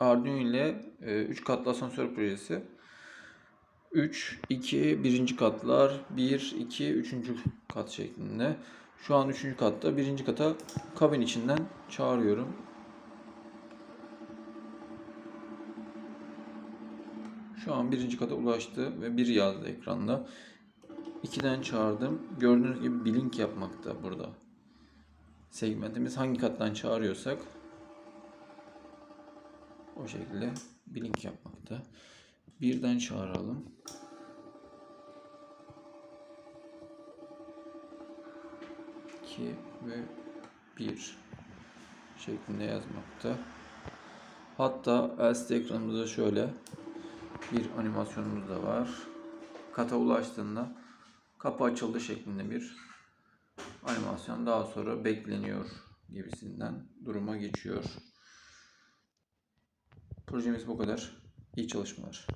Arduino ile 3 katlı asansör projesi. 3, 2, birinci katlar, 1, 2, üçüncü kat şeklinde. Şu an üçüncü katta. Birinci kata kabin içinden çağırıyorum. Şu an birinci kata ulaştı ve bir yazdı ekranda. 2'den çağırdım. Gördüğünüz gibi blink yapmakta burada. Segmentimiz hangi kattan çağırıyorsak o şekilde blink yapmakta. Birden çağıralım. İki ve bir şeklinde yazmakta. Hatta LCD ekranımızda şöyle bir animasyonumuz da var. Kata ulaştığında kapı açıldı şeklinde bir animasyon daha sonra bekleniyor gibisinden duruma geçiyor. Projemiz bu kadar. İyi çalışmalar.